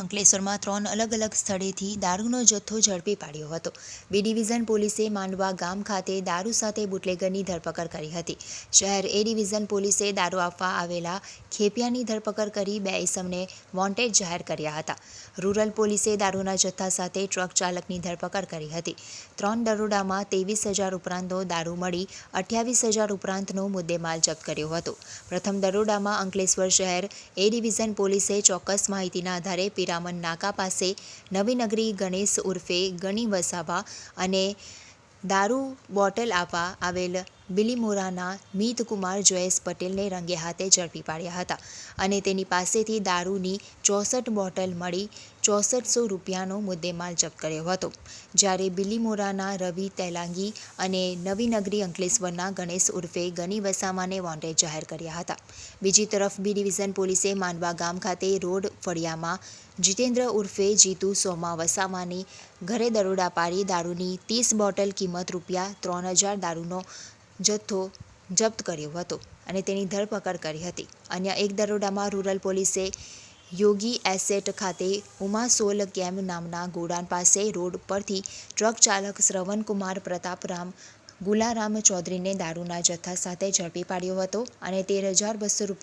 અંકલેશ્વરમાં ત્રણ અલગ અલગ સ્થળેથી દારૂનો જથ્થો ઝડપી પાડ્યો હતો. બી ડિવિઝન પોલીસે માંડવા ગામ ખાતે દારૂ સાથે બુટલેગરની ધરપકડ કરી હતી. શહેર એ ડિવિઝન પોલીસે દારૂ આપવા આવેલા ખેપિયાની ધરપકડ કરી બે ઇસમને વોન્ટેડ જાહેર કર્યા હતા. રૂરલ પોલીસે દારૂના જથ્થા સાથે ટ્રક ચાલકની ધરપકડ કરી હતી. ત્રણ દરોડામાં ત્રેવીસ હજાર ઉપરાંતનો દારૂ મળી અઠ્યાવીસ હજાર ઉપરાંતનો મુદ્દેમાલ જપ્ત કર્યો હતો. પ્રથમ દરોડામાં અંકલેશ્વર શહેર એ ડિવિઝન પોલીસે ચોક્કસ માહિતીના આધારે પિરામન નાકા પાસે નવીનગરી ગણેશ ઉર્ફે ગણી વસાવા અને દારૂ બોટલ આપવા આવેલ બિલીમોરાના મિતકુમાર જયેશ પટેલને રંગે હાથે ઝડપી પાડ્યા હતા અને તેની પાસેથી દારૂની ચોસઠ બોટલ મળી ચોસઠસો રૂપિયાનો મુદ્દેમાલ જપ્ત કર્યો હતો. જ્યારે બિલીમોરાના રવિ તેલાંગી અને નવીનગરી અંકલેશ્વરના ગણેશ ઉર્ફે ગની વસામાને વોન્ટેડ જાહેર કર્યા હતા. બીજી તરફ બી ડિવિઝન પોલીસે માંડવા ગામ ખાતે રોડ ફળિયામાં જીતેન્દ્ર ઉર્ફે જીતુ સોમા વસામાની ઘરે દરોડા પાડી દારૂની ત્રીસ બોટલ કિંમત રૂપિયા ત્રણ હજાર દારૂનો જથ્થો જપ્ત કર્યો હતો અને તેની ધરપકડ કરી હતી. અન્ય એક દરોડામાં રૂરલ પોલીસે યોગી એસેટ ખાતે ઉમાસોલ કેમ નામના ગોડાન પાસે રોડ પરથી ટ્રક ચાલક શ્રવણકુમાર પ્રતાપરામ ગુલારામ ચૌધરીને દારૂના જથ્થા સાથે ઝડપી પાડ્યો હતો અને તેર હજાર બસો રૂપિયા